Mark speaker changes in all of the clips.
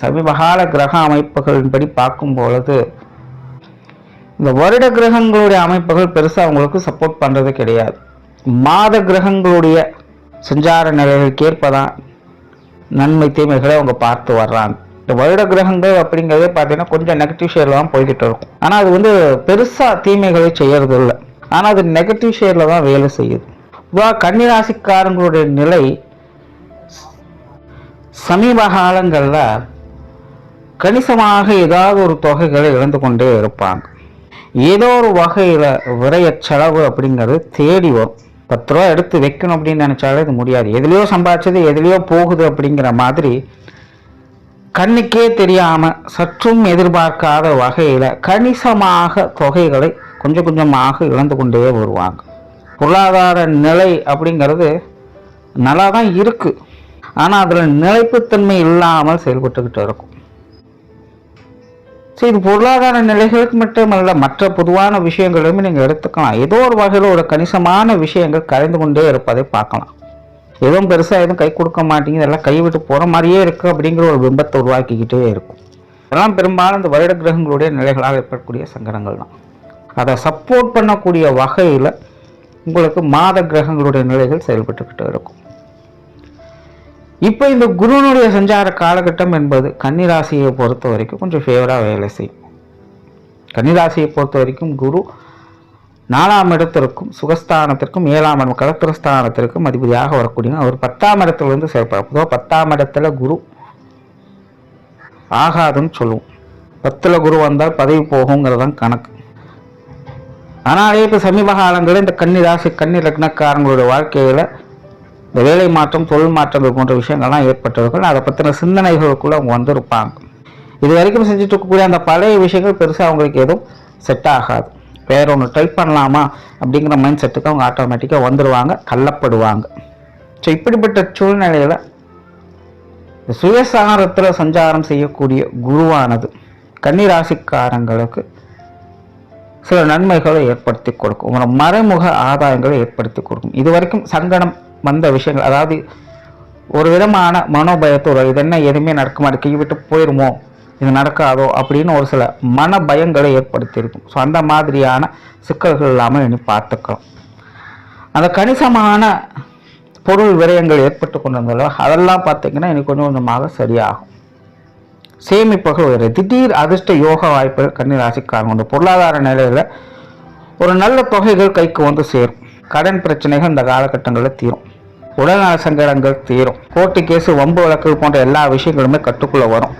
Speaker 1: சமீபகால கிரக அமைப்புகளின்படி பார்க்கும் பொழுது இந்த வருட கிரகங்களுடைய அமைப்புகள் பெருசா அவங்களுக்கு சப்போர்ட் பண்றது கிடையாது. மாத கிரகங்களுடைய சஞ்சார நிலைகளுக்கு ஏற்பதான் நன்மை தீமைகளை அவங்க பார்த்து வர்றாங்க. இந்த வருட கிரகங்கள் அப்படிங்கிறதே பார்த்தீங்கன்னா கொஞ்சம் நெகட்டிவ் ஷேரில் தான் போய்கிட்டு இருக்கும். ஆனால் அது வந்து பெருசாக தீமைகளை செய்யறது இல்லை ஆனால் அது நெகட்டிவ் ஷேரில் தான் வேலை செய்யுது. வா கன்னிராசிக்காரங்களுடைய நிலை சமீப காலங்களில் கணிசமாக ஏதாவது ஒரு தொகைகளை இழந்து கொண்டே இருப்பாங்க. ஏதோ ஒரு வகையில் விரைய செலவு அப்படிங்கிறது தேடி வரும். பத்து ரூபா எடுத்து வைக்கணும் அப்படின்னு நினச்சாலே இது முடியாது. எதுலேயோ சம்பாதிச்சது எதுலேயோ போகுது அப்படிங்கிற மாதிரி கண்ணுக்கே தெரியாமல் சற்றும் எதிர்பார்க்காத வகையில் கணிசமாக தொகைகளை கொஞ்சம் கொஞ்சமாக இழந்து கொண்டே வருவாங்க. பொருளாதார நிலை அப்படிங்கிறது நல்லா தான் இருக்குது ஆனால் அதில் நிலைப்புத்தன்மை இல்லாமல் செயல்பட்டுக்கிட்டு இருக்கும். சரி இது பொருளாதார நிலைகளுக்கு மட்டுமல்ல மற்ற பொதுவான விஷயங்களுமே நீங்கள் எடுத்துக்கலாம். ஏதோ ஒரு வகையில் ஒரு கணிசமான விஷயங்கள் கரைந்து கொண்டே இருப்பதை பார்க்கலாம். எதுவும் பெருசாக எதுவும் கை கொடுக்க மாட்டேங்குது எல்லாம் கைவிட்டு போகிற மாதிரியே இருக்குது அப்படிங்கிற ஒரு பிம்பத்தை உருவாக்கிக்கிட்டே இருக்கும். இதெல்லாம் பெரும்பாலும் இந்த வருட கிரகங்களுடைய நிலைகளாக ஏற்படக்கூடிய சங்கடங்கள் தான். அதை சப்போர்ட் பண்ணக்கூடிய வகையில் உங்களுக்கு மாத கிரகங்களுடைய நிலைகள் செயல்பட்டுக்கிட்டு இருக்கும். இப்போ இந்த குருனுடைய சஞ்சார காலகட்டம் என்பது கன்னிராசியை பொறுத்த வரைக்கும் கொஞ்சம் ஃபேவராக வேலை செய்யும். கன்னிராசியை பொறுத்த வரைக்கும் குரு நாலாம் இடத்திற்கும் சுகஸ்தானத்திற்கும் ஏழாம் இடம் கலத்திரஸ்தானத்திற்கும் அதிபதியாக வரக்கூடிய அவர் பத்தாம் இடத்துல இருந்து செயல்பட பொதுவாக பத்தாம் இடத்துல குரு ஆகாதுன்னு சொல்லுவோம். பத்தில் குரு வந்தால் பதவி போகுங்கிறது தான் கணக்கு. ஆனாலே இப்போ சமீப காலங்களில் இந்த கன்னி ராசி கன்னி லக்னக்காரங்களுடைய வாழ்க்கையில் இந்த வேலை மாற்றம் தொழில் மாற்றங்கள் போன்ற விஷயங்கள்லாம் ஏற்பட்டவர்கள் அதை பற்றின சிந்தனைகளுக்குள்ள அவங்க வந்திருப்பாங்க. இது வரைக்கும் செஞ்சுட்டு இருக்கக்கூடிய அந்த பழைய விஷயங்கள் பெருசாக அவங்களுக்கு எதுவும் செட் ஆகாது. வேற ஒன்று ட்ரை பண்ணலாமா அப்படிங்கிற மைண்ட் செட்டுக்கு அவங்க ஆட்டோமேட்டிக்காக வந்துடுவாங்க கள்ளப்படுவாங்க ஸோ இப்படிப்பட்ட சூழ்நிலையில் சுயசாரத்தில் சஞ்சாரம் செய்யக்கூடிய குருவானது கன்னிராசிக்காரங்களுக்கு சில நன்மைகளை ஏற்படுத்தி கொடுக்கும். மறைமுக ஆதாயங்களை ஏற்படுத்தி கொடுக்கும். இது வரைக்கும் சங்கடம் வந்த விஷயங்கள். அதாவது ஒரு விதமான மனோபயத்தோட இது என்ன எதுவுமே நடக்க மாட்டேன் கை விட்டு போயிடுமோ இது நடக்காதோ? அப்படின்னு ஒரு சில மன பயங்களை ஏற்படுத்தியிருக்கும். ஸோ அந்த மாதிரியான சிக்கல்கள் இல்லாமல் இனி பார்த்துக்கலாம். அந்த கணிசமான பொருள் விரயங்கள் ஏற்பட்டு கொண்டிருந்தாலோ அதெல்லாம் பார்த்தீங்கன்னா இனி கொஞ்சம் கொஞ்சமாக சரியாகும். சேமிப்புகள் உயர திடீர் அதிர்ஷ்ட யோக வாய்ப்புகள் கன்னிராசிக்காரங்க உண்டு பொருளாதார நிலையில் ஒரு நல்ல தொகைகள் கைக்கு வந்து சேரும். கடன் பிரச்சனைகள் இந்த காலகட்டங்களில் தீரும். உடல்நல சங்கடங்கள் தீரும். கோர்ட்டு கேஸு வம்பு வழக்கு போன்ற எல்லா விஷயங்களுமே கட்டுக்குள்ளே வரும்.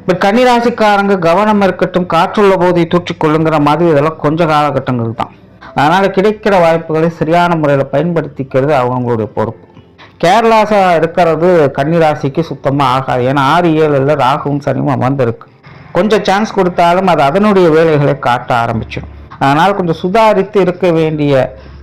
Speaker 1: இப்போ கன்னிராசிக்காரங்க கவனம் இருக்கட்டும் காற்றுள்ள போதை தூற்றிக்கொள்ளுங்கிற மாதிரி இதெல்லாம் கொஞ்ச காலகட்டங்கள் தான். அதனால் கிடைக்கிற வாய்ப்புகளை சரியான முறையில் பயன்படுத்திக்கிறது அவங்களுடைய பொறுப்பு. கேரளாசா இருக்கிறது கன்னிராசிக்கு சுத்தமாக ஆகாது. ஏன்னா ஆறு ஏழில் ராகுவும் சனியும் அமர்ந்திருக்கு. கொஞ்சம் சான்ஸ் கொடுத்தாலும் அது அதனுடைய வேலைகளை காட்ட ஆரம்பிச்சிடும். அதனால் கொஞ்சம் சுதாரித்து இருக்க வேண்டிய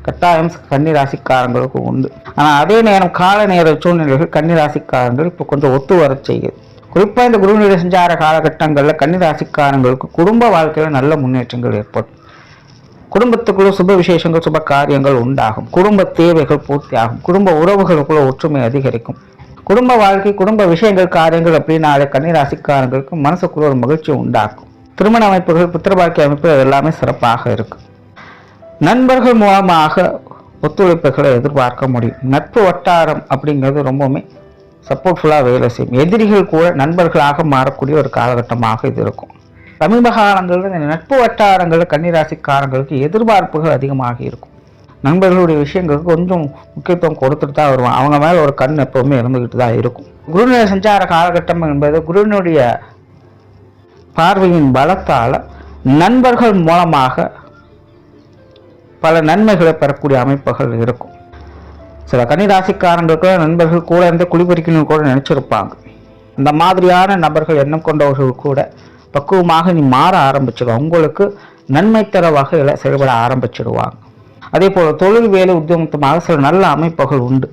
Speaker 1: கட்டாயம் கன்னிராசிக்காரங்களுக்கு உண்டு. ஆனால் அதே நேரம் கால நேர சூழ்நிலைகள் கன்னிராசிக்காரங்கள் இப்போ கொஞ்சம் ஒத்து வர செய்யுது. குறிப்பாக இந்த குருநிலை சஞ்சார காலகட்டங்களில் கன்னிராசிக்காரங்களுக்கு குடும்ப வாழ்க்கையில் நல்ல முன்னேற்றங்கள் ஏற்படும். குடும்பத்துக்குள்ள சுப விசேஷங்கள் சுப காரியங்கள் உண்டாகும். குடும்ப தேவைகள் பூர்த்தியாகும். குடும்ப உறவுகளுக்குள்ள ஒற்றுமை அதிகரிக்கும். குடும்ப வாழ்க்கை குடும்ப விஷயங்கள் காரியங்கள் அப்படின்னாலே கன்னிராசிக்காரங்களுக்கு மனசுக்குள்ள ஒரு மகிழ்ச்சி உண்டாக்கும் திருமண அமைப்புகள் புத்திர வாழ்க்கை அமைப்பு எல்லாமே சிறப்பாக இருக்கும். நண்பர்கள் மூலமாக ஒத்துழைப்புகளை எதிர்பார்க்க முடியும். நட்பு வட்டாரம் அப்படிங்கிறது ரொம்பவுமே சப்போர்ட்ஃபுல்லாக வேலை செய்யும். எதிரிகள் கூட நண்பர்களாக மாறக்கூடிய ஒரு காலகட்டமாக இது இருக்கும். சமீப காலங்களில் இந்த நட்பு வட்டாரங்களில் கன்னிராசிக்காரங்களுக்கு எதிர்பார்ப்புகள் அதிகமாக இருக்கும். நண்பர்களுடைய விஷயங்களுக்கு கொஞ்சம் முக்கியத்துவம் கொடுத்துட்டு தான் வருவோம் அவங்க மேலே ஒரு கண் எப்போவுமே இருந்துக்கிட்டு தான் இருக்கும். குருநிலை சஞ்சார காலகட்டம் என்பது குருவினுடைய பார்வையின் பலத்தால் நண்பர்கள் மூலமாக பல நன்மைகளை பெறக்கூடிய அமைப்புகள் இருக்கும். சில கன்னிராசிக்காரங்களுக்கு நண்பர்கள் கூட இருந்து குளிபறிக்கணும்னு கூட நினச்சிருப்பாங்க. அந்த மாதிரியான நபர்கள் எண்ணம் கொண்டவர்கள் கூட பக்குவமாக நீ மாற ஆரம்பிச்சிடும் உங்களுக்கு நன்மை தர வகையில் செயல்பட ஆரம்பிச்சிடுவாங்க அதே போல் தொழில் வேலை உத்தியோகத்தமாக சில நல்ல அமைப்புகள் உண்டு.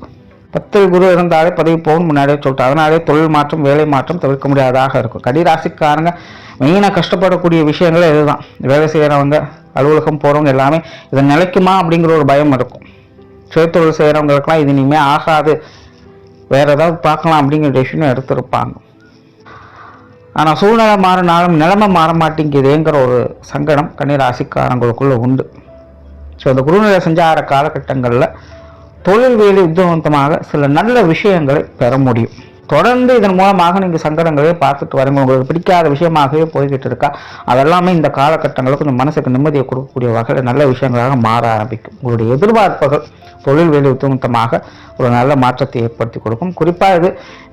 Speaker 1: பத்தில் குரு இருந்தாலே பதவி போகணும் முன்னாடியே சொல்லிட்டு அதனாலே தொழில் மாற்றம் வேலை மாற்றம் தவிர்க்க முடியாதாக இருக்கும். கடிராசிக்காரங்க மெயினாக கஷ்டப்படக்கூடிய விஷயங்கள் இதுதான். வேலை செய்கிறவங்க அலுவலகம் போகிறவங்க எல்லாமே இதை நிலைக்குமா அப்படிங்கிற ஒரு பயம் இருக்கும். சுயத்தொழில் செய்கிறவங்களுக்கெல்லாம் இது இனிமேல் ஆகாது. வேறு ஏதாவது பார்க்கலாம் அப்படிங்கிற டெசிஷனும் எடுத்திருப்பாங்க. ஆனால் சூழ்நிலை மாறினாலும் நிலைமை மாற மாட்டேங்குதுங்கிற ஒரு சங்கடம் கன்னிராசிக்காரங்களுக்குள்ளே உண்டு. ஸோ இந்த குருநிலை சஞ்சார காலகட்டங்களில் தொழில் வேலை உத்தியோகமாக சில நல்ல விஷயங்களை பெற முடியும். தொடர்ந்து இதன் மூலமாக நீங்கள் சங்கடங்களே பார்த்துட்டு வரீங்க. உங்களுக்கு பிடிக்காத விஷயமாகவே போய்கிட்டு இருக்கா? அதெல்லாமே இந்த காலகட்டங்களில் கொஞ்சம் மனசுக்கு நிம்மதியை கொடுக்கக்கூடிய வகையில் நல்ல விஷயங்களாக மாற ஆரம்பிக்கும். உங்களுடைய எதிர்பார்ப்புகள் தொழில் வேலை உத்தியோகமாக ஒரு நல்ல மாற்றத்தை ஏற்படுத்தி கொடுக்கும். குறிப்பாக இது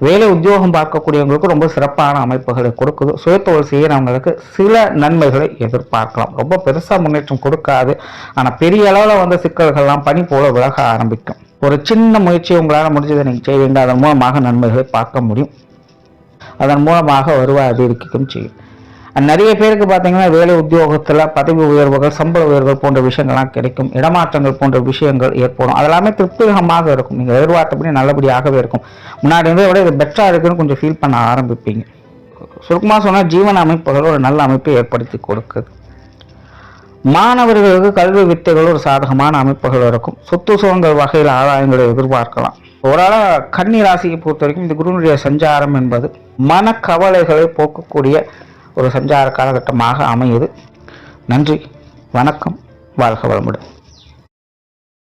Speaker 1: வேலை உத்தியோகம் பார்க்கக்கூடியவங்களுக்கு ரொம்ப சிறப்பான அமைப்புகளை கொடுக்குது. சுயத்தொழில் செய்கிறவங்களுக்கு சில நன்மைகளை எதிர்பார்க்கலாம். ரொம்ப பெருசாக முன்னேற்றம் கொடுக்காது. ஆனால் பெரிய அளவில் வந்த சிக்கல்கள்லாம் பனி போல விலக ஆரம்பிக்கும். ஒரு சின்ன முயற்சி உங்களால் முடிஞ்சதை நீங்கள் செய்வீங்க. அதன் மூலமாக நன்மைகளை பார்க்க முடியும். அதன் மூலமாக வருவாய் அதிகரிக்கும் செய்யும். நிறைய பேருக்கு பார்த்தீங்கன்னா வேலை உத்தியோகத்தில் பதவி உயர்வுகள் சம்பள உயர்வுகள் போன்ற விஷயங்கள்லாம் கிடைக்கும். இடமாற்றங்கள் போன்ற விஷயங்கள் ஏற்படும். அதெல்லாமே திருப்திகரமாக இருக்கும். நீங்கள் எதிர்பார்த்தபடி நல்லபடியாகவே இருக்கும். முன்னாடி இருந்ததை விட இது பெட்டராக இருக்குன்னு கொஞ்சம் ஃபீல் பண்ண ஆரம்பிப்பீங்க. சுருக்கமாக சொன்னால் ஜீவன அமைப்புகள் ஒரு நல்ல அமைப்பை ஏற்படுத்தி கொடுக்குது. மாணவர்களுக்கு கல்வி வித்தைகள் ஒரு சாதகமான அமைப்புகள் இருக்கும். சொத்து சுகங்கள் வகையில் ஆதாயங்களை எதிர்பார்க்கலாம். ஓரளவு கன்னி ராசியை பொறுத்த வரைக்கும் இந்த குருனுடைய சஞ்சாரம் என்பது மனக்கவலைகளை போக்கக்கூடிய ஒரு சஞ்சார காலகட்டமாக அமையுது. நன்றி வணக்கம் வாழ்க வளமுடன்.